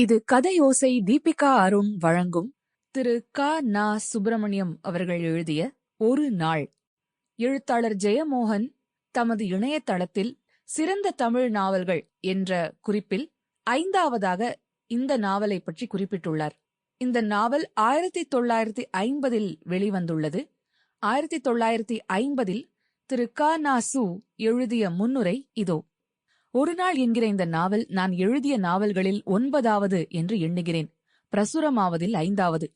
இது கதையோசை தீபிகா அருண் வழங்கும் திரு க. நா. சுப்பிரமணியம் அவர்கள் எழுதிய ஒரு நாள். எழுத்தாளர் ஜெயமோகன் தமது இணையதளத்தில் சிறந்த தமிழ் நாவல்கள் என்ற குறிப்பில் ஐந்தாவதாக இந்த நாவலை பற்றி குறிப்பிட்டுள்ளார். இந்த நாவல் ஆயிரத்தி தொள்ளாயிரத்தி ஐம்பதில் வெளிவந்துள்ளது. ஆயிரத்தி தொள்ளாயிரத்தி ஐம்பதில் திரு க. நா. சு எழுதிய முன்னுரை இதோ. ஒரு நாள் என்கிற இந்த நாவல் நான் எழுதிய நாவல்களில் ஒன்பதாவது என்று எண்ணுகிறேன். பிரசுரமாவதில் ஐந்தாவது.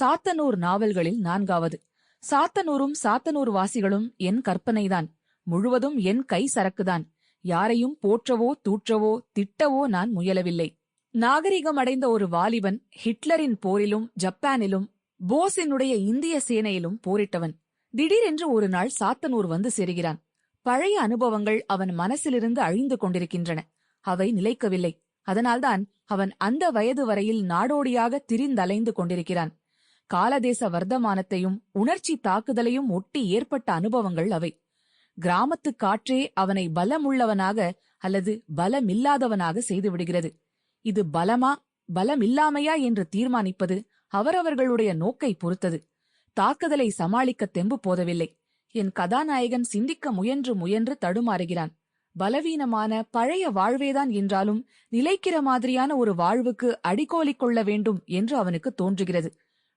சாத்தனூர் நாவல்களில் நான்காவது. சாத்தனூரும் சாத்தனூர் வாசிகளும் என் கற்பனைதான். முழுவதும் என் கை சரக்குதான். யாரையும் போற்றவோ தூற்றவோ திட்டவோ நான் முயலவில்லை. நாகரிகம் அடைந்த ஒரு வாலிபன் ஹிட்லரின் போரிலும் ஜப்பானிலும் போஸினுடைய இந்திய சேனையிலும் போரிட்டவன். திடீரென்று ஒரு நாள் சாத்தனூர் வந்து சேருகிறான். பழைய அனுபவங்கள் அவன் மனசிலிருந்து அழிந்து கொண்டிருக்கின்றன. அவை நிலைக்கவில்லை. அதனால்தான் அவன் அந்த வயது வரையில் நாடோடியாக திரிந்தலைந்து கொண்டிருக்கிறான். காலதேச வர்த்தமானத்தையும் உணர்ச்சி தாக்குதலையும் ஒட்டி ஏற்பட்ட அனுபவங்கள் அவை. கிராமத்து காற்றே அவனை பலமுள்ளவனாக அல்லது பலமில்லாதவனாக செய்துவிடுகிறது. இது பலமா பலமில்லாமையா என்று தீர்மானிப்பது அவரவர்களுடைய நோக்கை பொறுத்தது. தாக்குதலை சமாளிக்க தெம்பு போதவில்லை. என் கதாநாயகன் சிந்திக்க முயன்று முயன்று தடுமாறுகிறான். பலவீனமான பழைய வாழ்வேதான் என்றாலும் நிலைக்கிற மாதிரியான ஒரு வாழ்வுக்கு அடிக்கோலிக் கொள்ள வேண்டும் என்று அவனுக்கு தோன்றுகிறது.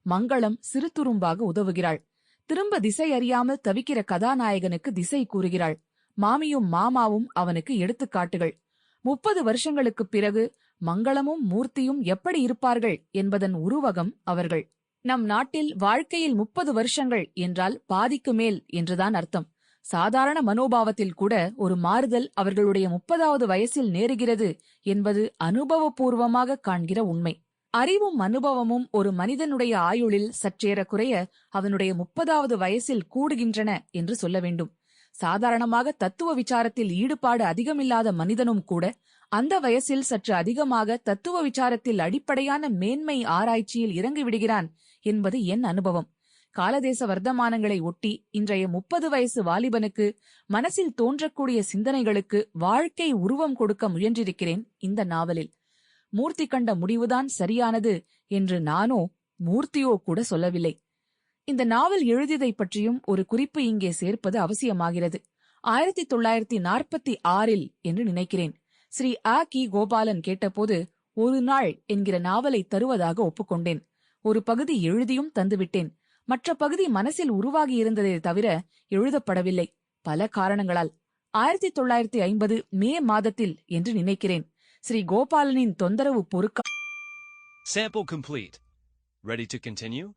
மங்களம் சிறு துரும்பாக உதவுகிறாள். திரும்ப திசை அறியாமல் தவிக்கிற கதாநாயகனுக்கு திசை கூறுகிறாள். மாமியும் மாமாவும் அவனுக்கு எடுத்துக்காட்டுகள். முப்பது வருஷங்களுக்குப் பிறகு மங்களமும் மூர்த்தியும் எப்படி இருப்பார்கள் என்பதன் உருவகம் அவர்கள். நம் நாட்டில் வாழ்க்கையில் முப்பது வருஷங்கள் என்றால் பாதிக்கு மேல் என்றுதான் அர்த்தம். சாதாரண மனோபாவத்தில் கூட ஒரு மாறுதல் அவர்களுடைய முப்பதாவது வயசில் நேருகிறது என்பது அனுபவபூர்வமாக காண்கிற உண்மை. அறிவும் அனுபவமும் ஒரு மனிதனுடைய ஆயுளில் சற்றேறக்குறைய அவனுடைய முப்பதாவது வயசில் கூடுகின்றன என்று சொல்ல வேண்டும். சாதாரணமாக தத்துவ விசாரத்தில் ஈடுபாடு அதிகமில்லாத மனிதனும் கூட அந்த வயசில் சற்று அதிகமாக தத்துவ விசாரத்தில் அடிப்படையான மேன்மை ஆராய்ச்சியில் இறங்கிவிடுகிறான் என்பது என் அனுபவம். காலதேச வர்த்தமானங்களை ஒட்டி இன்றைய முப்பது வயசு வாலிபனுக்கு மனசில் தோன்றக்கூடிய சிந்தனைகளுக்கு வாழ்க்கை உருவம் கொடுக்க முயன்றிருக்கிறேன் இந்த நாவலில். மூர்த்தி கண்ட முடிவுதான் சரியானது என்று நானோ மூர்த்தியோ கூட சொல்லவில்லை. இந்த நாவல் எழுதியதை பற்றியும் ஒரு குறிப்பு இங்கே சேர்ப்பது அவசியமாகிறது. ஆயிரத்தி தொள்ளாயிரத்தி நாற்பத்தி ஆறில் என்று நினைக்கிறேன். ஸ்ரீ ஆ கி கோபாலன் கேட்டபோது ஒரு நாள் என்கிற நாவலை தருவதாக ஒப்புக்கொண்டேன். ஒரு பகுதி எழுதியும் தந்துவிட்டேன் மற்ற பகுதி மனசில் உருவாகியிருந்ததே தவிர எழுதப்படவில்லை பல காரணங்களால் ஆயிரத்தி தொள்ளாயிரத்தி ஐம்பது மே மாதத்தில் என்று நினைக்கிறேன் ஸ்ரீ கோபாலனின் தொந்தரவு பொறுக்க Sample complete. Ready to continue?